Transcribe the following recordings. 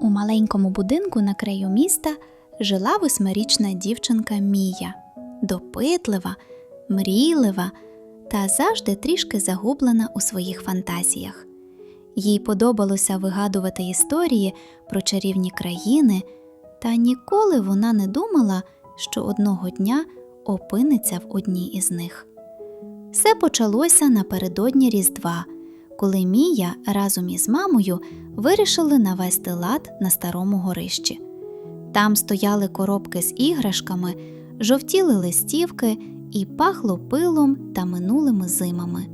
У маленькому будинку на краю міста жила восьмирічна дівчинка Мія, допитлива, мрійлива та завжди трішки загублена у своїх фантазіях. Їй подобалося вигадувати історії про чарівні країни, та ніколи вона не думала, що одного дня опиниться в одній із них. Все почалося напередодні Різдва, коли Мія разом із мамою вирішили навести лад на старому горищі. Там стояли коробки з іграшками, жовтіли листівки і пахло пилом та минулими зимами.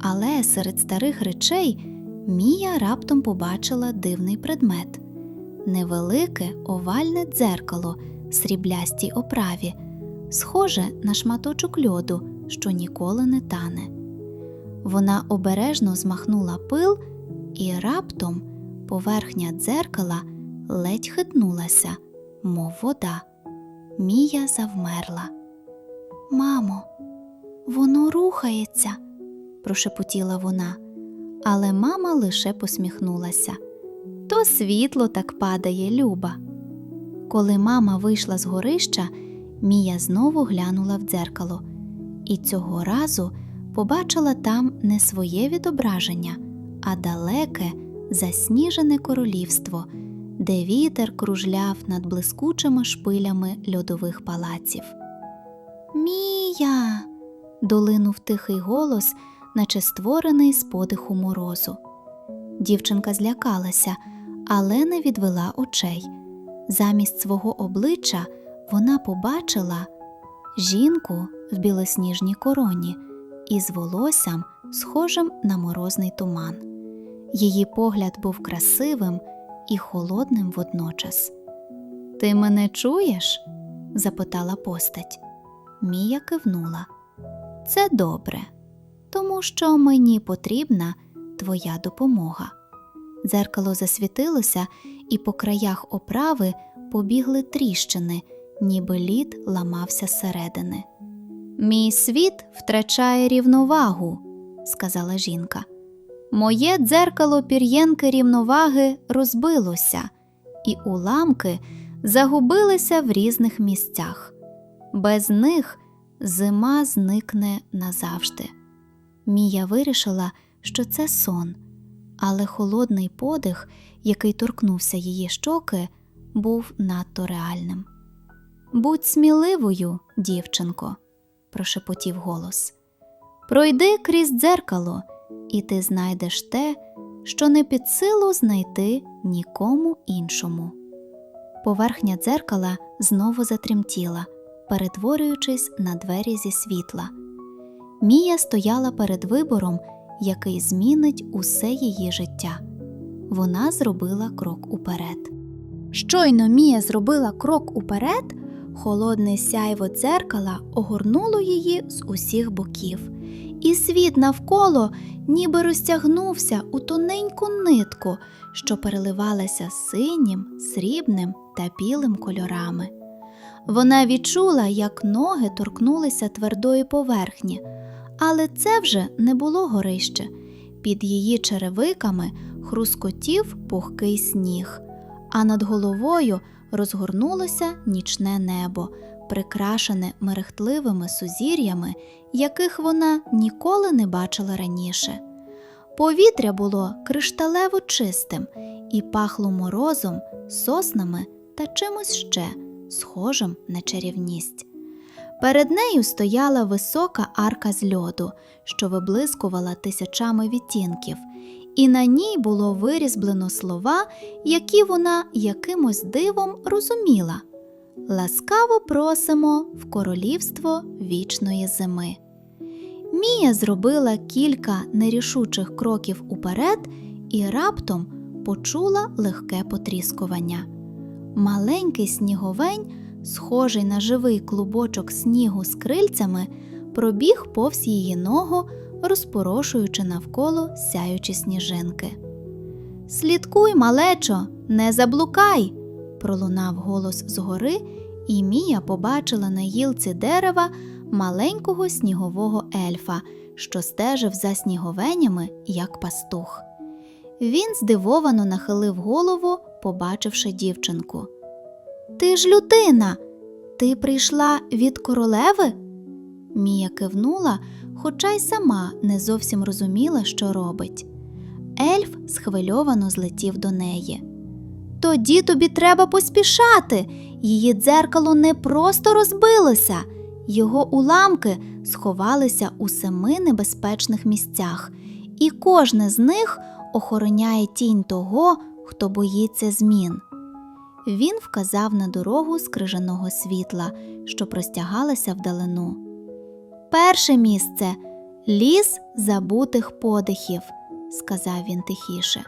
Але серед старих речей Мія раптом побачила дивний предмет невелике овальне дзеркало в сріблястій оправі, схоже на шматочок льоду, що ніколи не тане. Вона обережно змахнула пил, і раптом поверхня дзеркала ледь хитнулася, мов вода. Мія завмерла. Мамо, воно рухається, прошепотіла вона, але мама лише посміхнулася. То світло так падає, Люба. Коли мама вийшла з горища, Мія знову глянула в дзеркало, і цього разу побачила там не своє відображення, а далеке, засніжене королівство, де вітер кружляв над блискучими шпилями льодових палаців. Мія. долинув тихий голос, наче створений з подиху морозу. Дівчинка злякалася, але не відвела очей. Замість свого обличчя вона побачила жінку в білосніжній короні із волоссям, схожим на морозний туман. Її погляд був красивим і холодним водночас. Ти мене чуєш? запитала постать. Мія кивнула. Це добре, тому що мені потрібна твоя допомога. Дзеркало засвітилося, і по краях оправи побігли тріщини, ніби лід ламався зсередини. Мій світ втрачає рівновагу, сказала жінка. Моє дзеркало пір'єнки рівноваги розбилося, і уламки загубилися в різних місцях. Без них зима зникне назавжди. Мія вирішила, що це сон, але холодний подих, який торкнувся її щоки, був надто реальним. Будь сміливою, дівчинко, прошепотів голос. Пройди крізь дзеркало, і ти знайдеш те, що не під силу знайти нікому іншому. Поверхня дзеркала знову затремтіла, перетворюючись на двері зі світла. Мія стояла перед вибором, який змінить усе її життя. Вона зробила крок уперед. Щойно Мія зробила крок уперед, холодне сяйво дзеркала огорнуло її з усіх боків, і світ навколо ніби розтягнувся у тоненьку нитку, що переливалася синім, срібним та білим кольорами. Вона відчула, як ноги торкнулися твердої поверхні, але це вже не було горище. Під її черевиками хрускотів пухкий сніг, а над головою розгорнулося нічне небо, прикрашене мерехтливими сузір'ями, яких вона ніколи не бачила раніше. Повітря було кришталево чистим і пахло морозом, соснами та чимось ще, схожим на чарівність. Перед нею стояла висока арка з льоду, що виблискувала тисячами відтінків, і на ній було вирізблено слова, які вона якимось дивом розуміла. Ласкаво просимо в королівство вічної зими. Мія зробила кілька нерішучих кроків уперед і раптом почула легке потріскування. Маленький сніговень, схожий на живий клубочок снігу з крильцями, пробіг повз її ногу, розпорошуючи навколо сяючі сніжинки. Слідкуй, малечо, не заблукай, пролунав голос згори, і Мія побачила на гілці дерева маленького снігового ельфа, що стежив за сніговенями, як пастух. Він здивовано нахилив голову, побачивши дівчинку. Ти ж людина. Ти прийшла від королеви? Мія кивнула, хоча й сама не зовсім розуміла, що робить. Ельф схвильовано злетів до неї. Тоді тобі треба поспішати. Її дзеркало не просто розбилося, його уламки сховалися у семи небезпечних місцях, і кожне з них охороняє тінь того, хто боїться змін. Він вказав на дорогу з крижаного світла, що простягалася вдалину. Перше місце ліс забутих подихів, сказав він тихіше.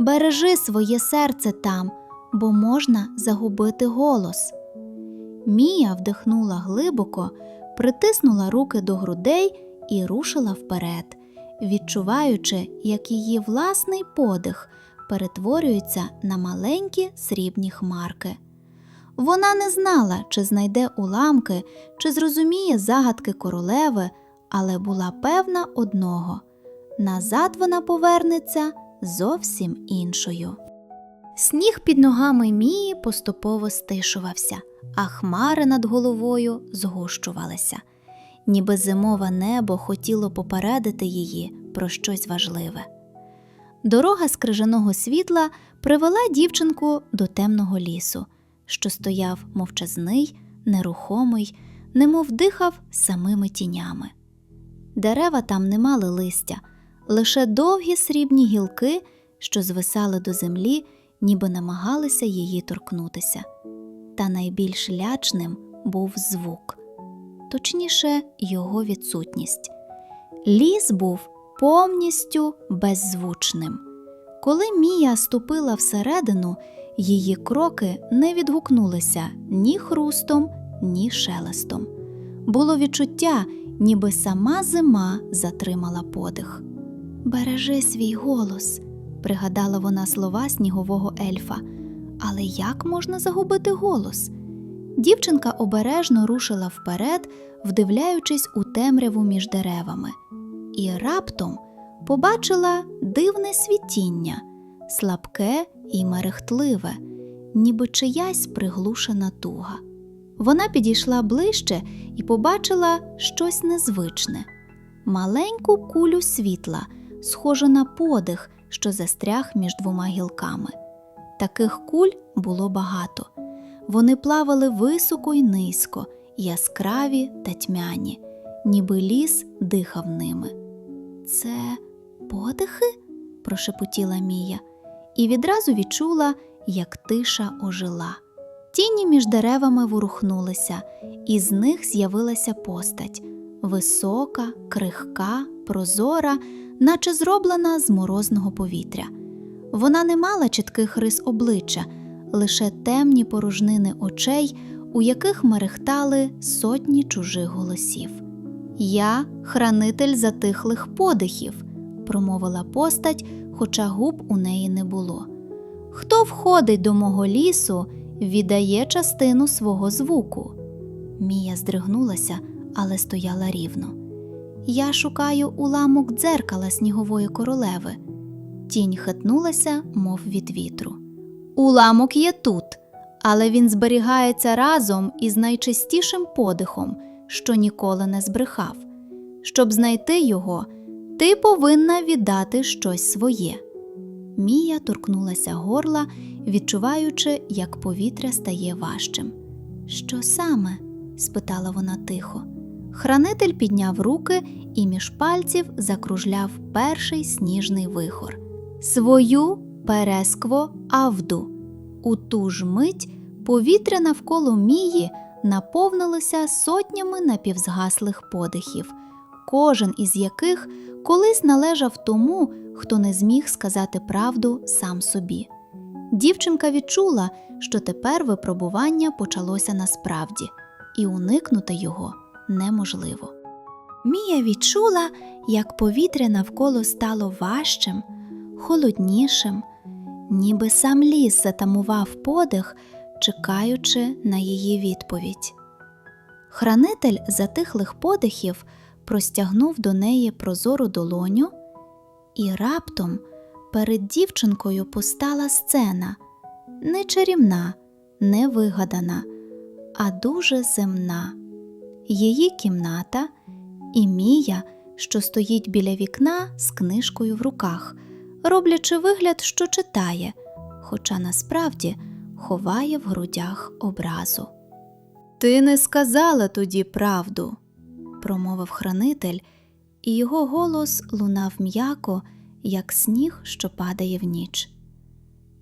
Бережи своє серце там, бо можна загубити голос. Мія вдихнула глибоко, притиснула руки до грудей і рушила вперед, відчуваючи, як її власний подих перетворюється на маленькі срібні хмарки. Вона не знала, чи знайде уламки, чи зрозуміє загадки королеви, але була певна одного назад вона повернеться зовсім іншою. Сніг під ногами Мії поступово стишувався, а хмари над головою згущувалися, ніби зимове небо хотіло попередити її про щось важливе. Дорога з крижаного світла привела дівчинку до темного лісу, що стояв мовчазний, нерухомий, немов дихав самими тінями. Дерева там не мали листя, лише довгі срібні гілки, що звисали до землі, ніби намагалися її торкнутися. Та найбільш лячним був звук, точніше, його відсутність. Ліс був повністю беззвучним. Коли Мія ступила всередину, її кроки не відгукнулися ні хрустом, ні шелестом. Було відчуття, ніби сама зима затримала подих. Бережи свій голос, пригадала вона слова снігового ельфа. Але як можна загубити голос? Дівчинка обережно рушила вперед, вдивляючись у темряву між деревами, і раптом побачила дивне світіння, слабке і мерехтливе, ніби чиясь приглушена туга. Вона підійшла ближче і побачила щось незвичне маленьку кулю світла, схожу на подих, що застряг між двома гілками. Таких куль було багато. Вони плавали високо й низько, яскраві та тьмяні, ніби ліс дихав ними. Це подихи? прошепотіла Мія, і відразу відчула, як тиша ожила. Тіні між деревами ворухнулися, і з них з'явилася постать висока, крихка, прозора, наче зроблена з морозного повітря. Вона не мала чітких рис обличчя, лише темні порожнини очей, у яких мерехтали сотні чужих голосів. Я хранитель затихлих подихів, промовила постать, хоча губ у неї не було. Хто входить до мого лісу, віддає частину свого звуку. Мія здригнулася, але стояла рівно. Я шукаю уламок дзеркала снігової королеви. Тінь хитнулася, мов від вітру. Уламок є тут, але він зберігається разом із найчистішим подихом, що ніколи не збрехав. Щоб знайти його, ти повинна віддати щось своє. Мія торкнулася горла, відчуваючи, як повітря стає важчим. Що саме? спитала вона тихо. Хранитель підняв руки і між пальців закружляв перший сніжний вихор. Свою перескво авду. У ту ж мить повітря навколо Мії наповнилося сотнями напівзгаслих подихів, кожен із яких колись належав тому, хто не зміг сказати правду сам собі. Дівчинка відчула, що тепер випробування почалося насправді, і уникнути його неможливо. Мія відчула, як повітря навколо стало важчим, холоднішим, ніби сам ліс затамував подих, чекаючи на її відповідь. Хранитель затихлих подихів простягнув до неї прозору долоню, і раптом перед дівчинкою постала сцена, не чарівна, не вигадана, а дуже земна. Її кімната і Мія, що стоїть біля вікна з книжкою в руках, роблячи вигляд, що читає, хоча насправді ховає в грудях образу. Ти не сказала тоді правду, промовив хранитель, і його голос лунав м'яко, як сніг, що падає в ніч.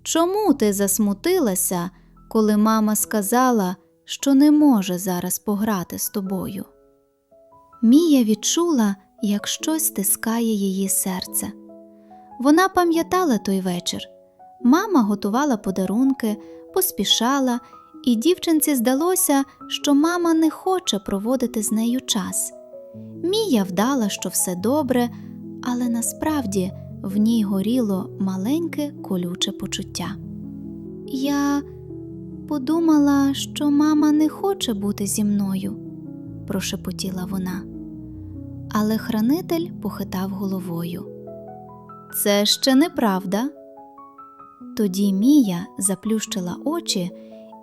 Чому ти засмутилася, коли мама сказала, що не може зараз пограти з тобою? Мія відчула, як щось стискає її серце. Вона пам'ятала той вечір. Мама готувала подарунки, поспішала, і дівчинці здалося, що мама не хоче проводити з нею час. Мія вдала, що все добре, але насправді в ній горіло маленьке колюче почуття. Я подумала, що мама не хоче бути зі мною, прошепотіла вона. Але хранитель похитав головою. Це ще неправда. Тоді Мія заплющила очі,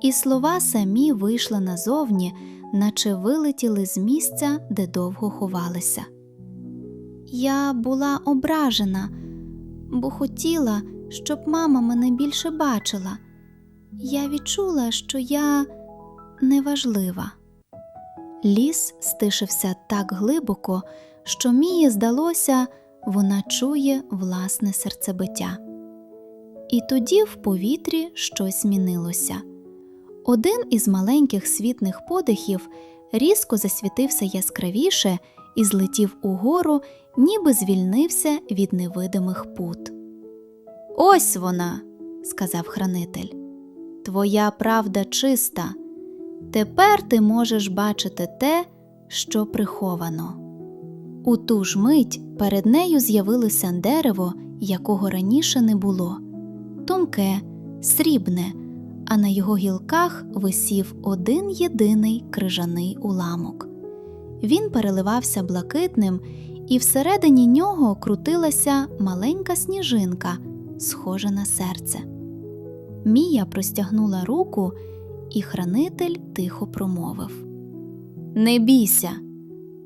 і слова самі вийшли назовні, наче вилетіли з місця, де довго ховалися. Я була ображена, бо хотіла, щоб мама мене більше бачила. Я відчула, що я неважлива. Ліс стишився так глибоко, що Мії здалося, вона чує власне серцебиття. І тоді в повітрі щось змінилося. Один із маленьких світних подихів різко засвітився яскравіше і злетів угору, ніби звільнився від невидимих пут. Ось вона, сказав хранитель. Твоя правда чиста. Тепер ти можеш бачити те, що приховано. У ту ж мить перед нею з'явилося дерево, якого раніше не було тонке, срібне, а на його гілках висів один єдиний крижаний уламок. Він переливався блакитним, і всередині нього крутилася маленька сніжинка, схожа на серце. Мія простягнула руку, і хранитель тихо промовив Не бійся,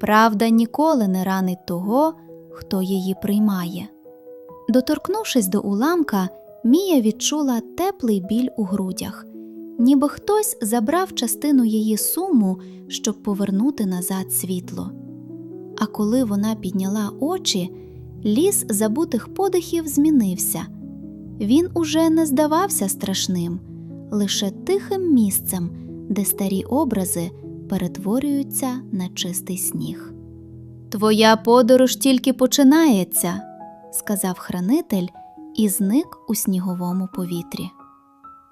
правда ніколи не ранить того, хто її приймає. Доторкнувшись до уламка, Мія відчула теплий біль у грудях, ніби хтось забрав частину її суму, щоб повернути назад світло. А коли вона підняла очі, ліс забутих подихів змінився. Він уже не здавався страшним, лише тихим місцем, де старі образи перетворюються на чистий сніг. Твоя подорож тільки починається, сказав хранитель і зник у сніговому повітрі.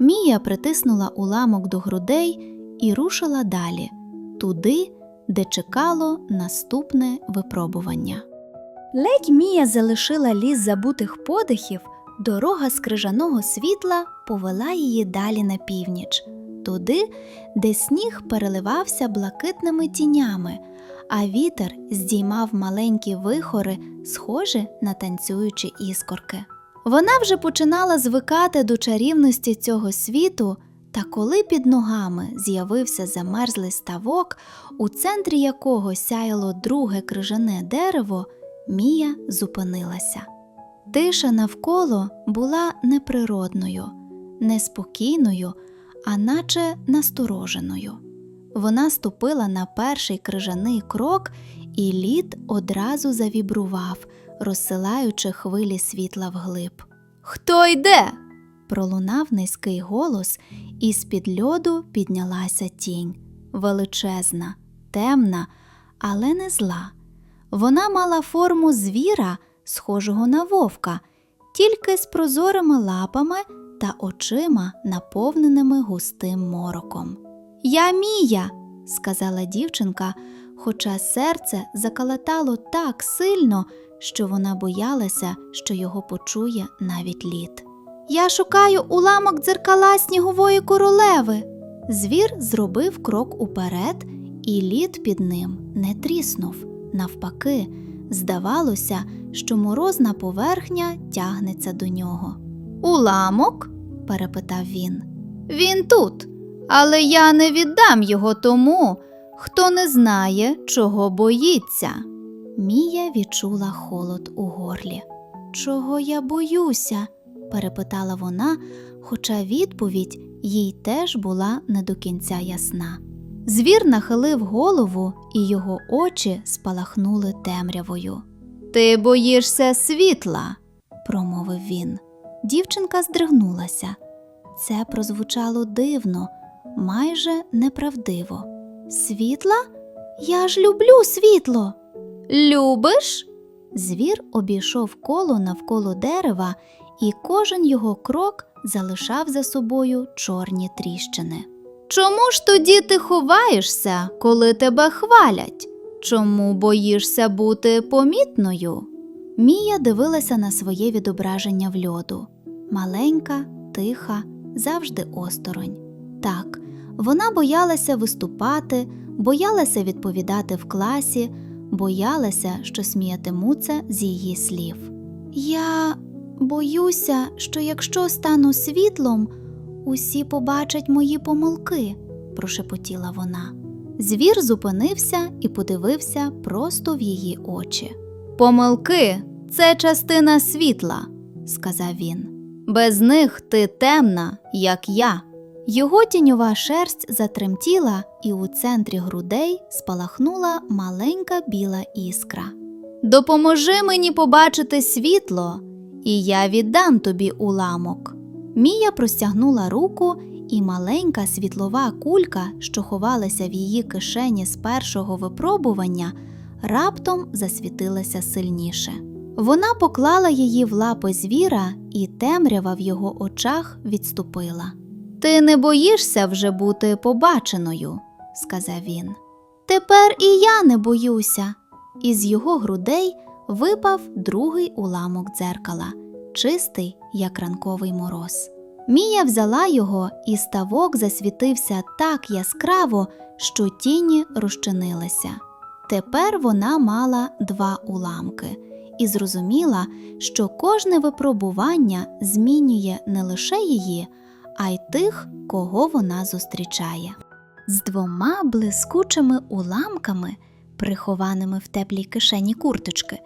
Мія притиснула уламок до грудей і рушила далі, туди, де чекало наступне випробування. Ледь Мія залишила ліс забутих подихів, дорога з крижаного світла повела її далі на північ, туди, де сніг переливався блакитними тінями, а вітер здіймав маленькі вихори, схожі на танцюючі іскорки. Вона вже починала звикати до чарівності цього світу, та коли під ногами з'явився замерзлий ставок, у центрі якого сяяло друге крижане дерево, Мія зупинилася. Тиша навколо була неприродною, неспокійною, а наче настороженою. Вона ступила на перший крижаний крок, і лід одразу завібрував, розсилаючи хвилі світла вглиб. Хто йде? пролунав низький голос, і з-під льоду піднялася тінь величезна, темна, але не зла. Вона мала форму звіра, схожого на вовка, тільки з прозорими лапами та очима, наповненими густим мороком. Я Мія, сказала дівчинка, хоча серце закалатало так сильно, що вона боялася, що його почує навіть лід. Я шукаю уламок дзеркала снігової королеви. Звір зробив крок уперед, і лід під ним не тріснув. Навпаки, здавалося, що морозна поверхня тягнеться до нього. Уламок? перепитав він. Він тут, але я не віддам його тому, хто не знає, чого боїться. Мія відчула холод у горлі. Чого я боюся? перепитала вона, хоча відповідь їй теж була не до кінця ясна. Звір нахилив голову, і його очі спалахнули темрявою. Ти боїшся світла, промовив він. Дівчинка здригнулася. Це прозвучало дивно, майже неправдиво. Світла? Я ж люблю світло. Любиш? Звір обійшов коло навколо дерева, і кожен його крок залишав за собою чорні тріщини. Чому ж тоді ти ховаєшся, коли тебе хвалять? Чому боїшся бути помітною? Мія дивилася на своє відображення в льоду. Маленька, тиха, завжди осторонь. Так, вона боялася виступати, боялася відповідати в класі, боялася, що сміятимуться з її слів. Я боюся, що якщо стану світлом, усі побачать мої помилки, прошепотіла вона. Звір зупинився і подивився просто в її очі. Помилки це частина світла, сказав він. Без них ти темна, як я. Його тіньова шерсть затремтіла, і у центрі грудей спалахнула маленька біла іскра. Допоможи мені побачити світло, і я віддам тобі уламок. Мія простягнула руку, і маленька світлова кулька, що ховалася в її кишені з першого випробування, раптом засвітилася сильніше. Вона поклала її в лапи звіра, і темрява в його очах відступила. Ти не боїшся вже бути побаченою, сказав він. Тепер і я не боюся. Із його грудей випав другий уламок дзеркала, чистий, як ранковий мороз. Мія взяла його, і ставок засвітився так яскраво, що тіні розчинилися. Тепер вона мала два уламки і зрозуміла, що кожне випробування змінює не лише її, а й тих, кого вона зустрічає. З двома блискучими уламками, прихованими в теплій кишені курточки,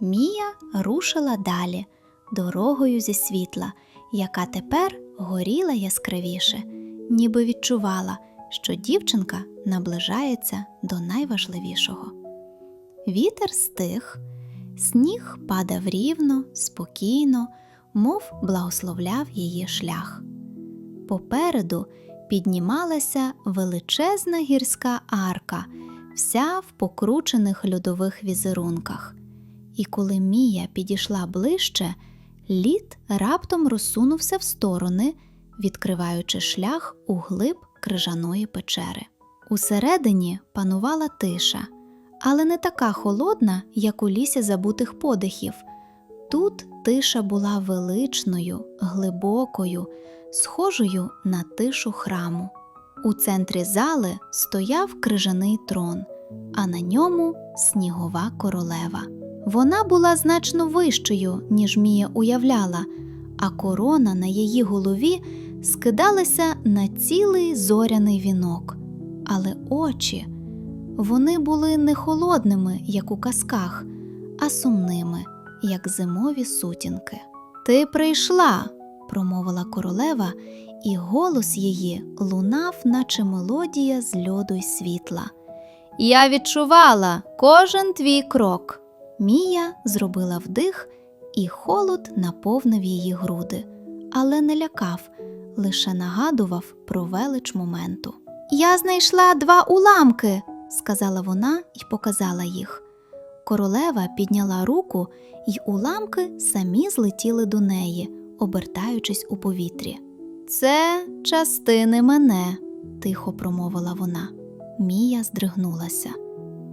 Мія рушила далі дорогою зі світла, яка тепер горіла яскравіше, ніби відчувала, що дівчинка наближається до найважливішого. Вітер стих, сніг падав рівно, спокійно, мов благословляв її шлях. Попереду піднімалася величезна гірська арка, вся в покручених льодових візерунках. І коли Мія підійшла ближче, лід раптом розсунувся в сторони, відкриваючи шлях у глиб крижаної печери. Усередині панувала тиша, але не така холодна, як у лісі забутих подихів. Тут тиша була величною, глибокою, схожою на тишу храму. У центрі зали стояв крижаний трон, а на ньому снігова королева. Вона була значно вищою, ніж Мія уявляла, а корона на її голові скидалася на цілий зоряний вінок. Але очі вони були не холодними, як у казках, а сумними, як зимові сутінки. Ти прийшла, промовила королева, і голос її лунав, наче мелодія з льоду й світла. Я відчувала кожен твій крок. Мія зробила вдих, і холод наповнив її груди, але не лякав, лише нагадував про велич моменту. Я знайшла два уламки, сказала вона і показала їх. Королева підняла руку, і уламки самі злетіли до неї, обертаючись у повітрі. Це частини мене, тихо промовила вона. Мія здригнулася.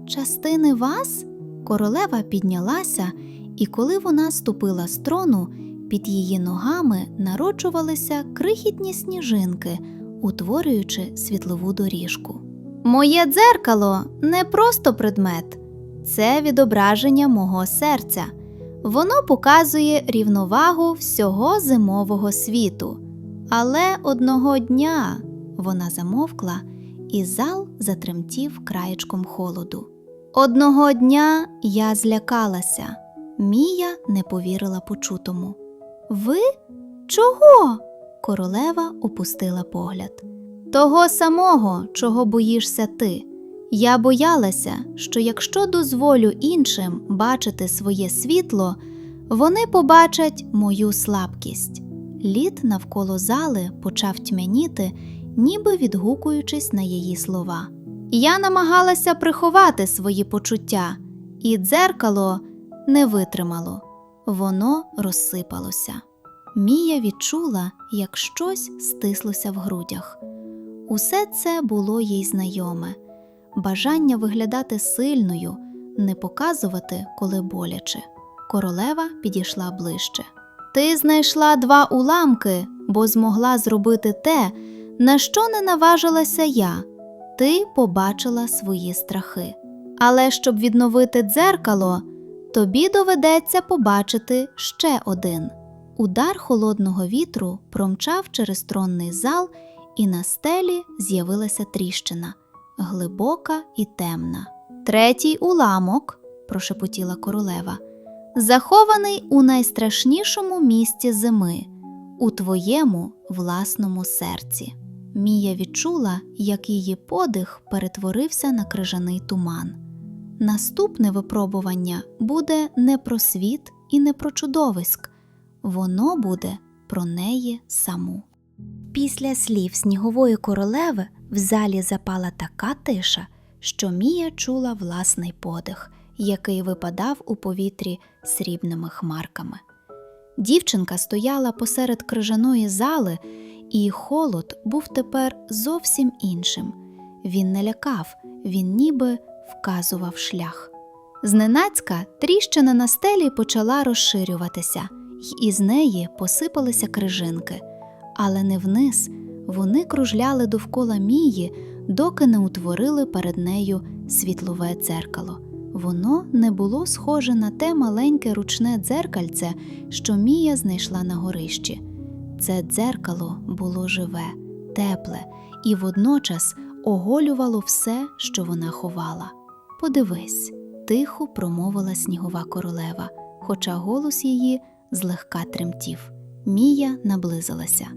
Частини вас? Королева піднялася, і коли вона ступила з трону, під її ногами народжувалися крихітні сніжинки, утворюючи світлову доріжку. Моє дзеркало не просто предмет, це відображення мого серця. Воно показує рівновагу всього зимового світу. Але одного дня вона замовкла, і зал затремтів краєчком холоду. Одного дня я злякалася. Мія не повірила почутому. Ви? Чого? Королева опустила погляд. Того самого, чого боїшся ти. Я боялася, що якщо дозволю іншим бачити своє світло, вони побачать мою слабкість. Лід навколо зали почав тьмяніти, ніби відгукуючись на її слова. Я намагалася приховати свої почуття, і дзеркало не витримало, воно розсипалося. Мія відчула, як щось стислося в грудях. Усе це було їй знайоме бажання виглядати сильною, не показувати, коли боляче. Королева підійшла ближче. Ти знайшла два уламки, бо змогла зробити те, на що не наважилася я. Ти побачила свої страхи. Але щоб відновити дзеркало, тобі доведеться побачити ще один. Удар холодного вітру промчав через тронний зал, і на стелі з'явилася тріщина глибока і темна. Третій уламок, прошепотіла королева, захований у найстрашнішому місці зими, у твоєму власному серці. Мія відчула, як її подих перетворився на крижаний туман. Наступне випробування буде не про світ і не про чудовиськ, воно буде про неї саму. Після слів снігової королеви в залі запала така тиша, що Мія чула власний подих, який випадав у повітрі срібними хмарками. Дівчинка стояла посеред крижаної зали, і холод був тепер зовсім іншим. Він не лякав, він ніби вказував шлях. Зненацька тріщина на стелі почала розширюватися, й із неї посипалися крижинки, але не вниз, вони кружляли довкола Мії, доки не утворили перед нею світлове дзеркало. Воно не було схоже на те маленьке ручне дзеркальце, що Мія знайшла на горищі. Це дзеркало було живе, тепле і водночас оголювало все, що вона ховала. Подивись, тихо промовила снігова королева, хоча голос її злегка тремтів. Мія наблизилася.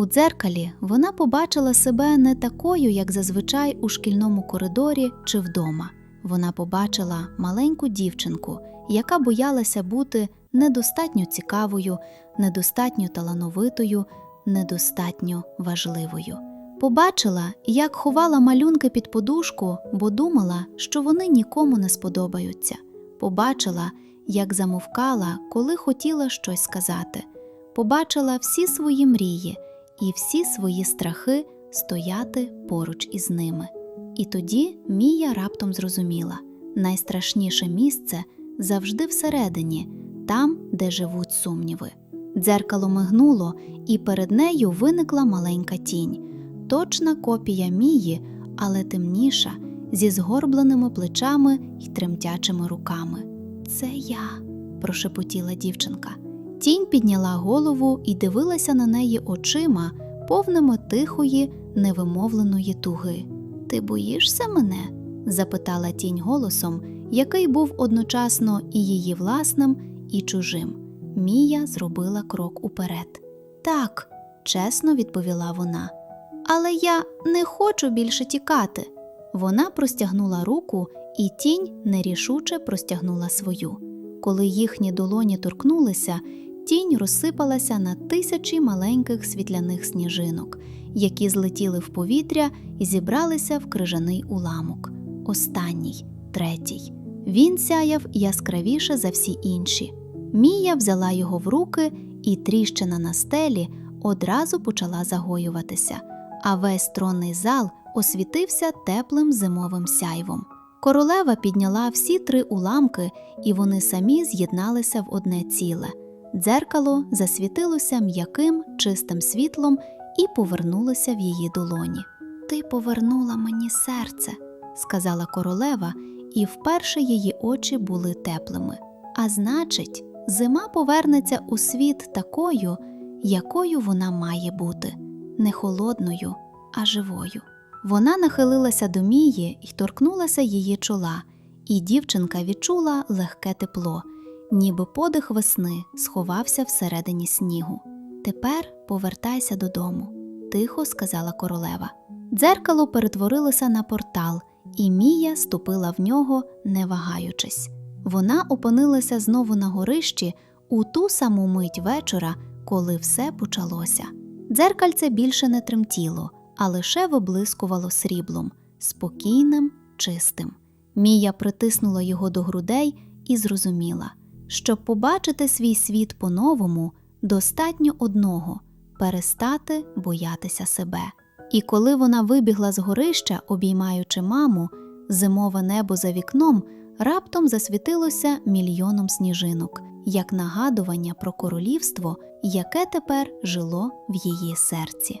У дзеркалі вона побачила себе не такою, як зазвичай у шкільному коридорі чи вдома. Вона побачила маленьку дівчинку, яка боялася бути недостатньо цікавою, недостатньо талановитою, недостатньо важливою. Побачила, як ховала малюнки під подушку, бо думала, що вони нікому не сподобаються. Побачила, як замовкала, коли хотіла щось сказати. Побачила всі свої мрії і всі свої страхи стояти поруч із ними. І тоді Мія раптом зрозуміла найстрашніше місце завжди всередині, там, де живуть сумніви. Дзеркало мигнуло, і перед нею виникла маленька тінь, точна копія Мії, але темніша, зі згорбленими плечами й тремтячими руками. Це я, прошепотіла дівчинка. Тінь підняла голову і дивилася на неї очима, повними тихої, невимовленої туги. Ти боїшся мене? запитала тінь голосом, який був одночасно і її власним, і чужим. Мія зробила крок уперед. Так, чесно відповіла вона. Але я не хочу більше тікати. Вона простягнула руку, і тінь нерішуче простягнула свою. Коли їхні долоні торкнулися, тінь розсипалася на тисячі маленьких світляних сніжинок, які злетіли в повітря і зібралися в крижаний уламок. Останній, третій. Він сяяв яскравіше за всі інші. Мія взяла його в руки, і тріщина на стелі одразу почала загоюватися, а весь тронний зал освітився теплим зимовим сяйвом. Королева підняла всі три уламки, і вони самі з'єдналися в одне ціле. Дзеркало засвітилося м'яким, чистим світлом і повернулося в її долоні. Ти повернула мені серце, сказала королева, і вперше її очі були теплими. А значить, зима повернеться у світ такою, якою вона має бути не холодною, а живою. Вона нахилилася до Мії і торкнулася її чола, і дівчинка відчула легке тепло, ніби подих весни сховався всередині снігу. Тепер повертайся додому, тихо сказала королева. Дзеркало перетворилося на портал, і Мія ступила в нього, не вагаючись. Вона опинилася знову на горищі у ту саму мить вечора, коли все почалося. Дзеркальце більше не тремтіло, а лише виблискувало сріблом, спокійним, чистим. Мія притиснула його до грудей і зрозуміла, щоб побачити свій світ по-новому, достатньо одного перестати боятися себе. І коли вона вибігла з горища, обіймаючи маму, зимове небо за вікном раптом засвітилося мільйоном сніжинок, як нагадування про королівство, яке тепер жило в її серці.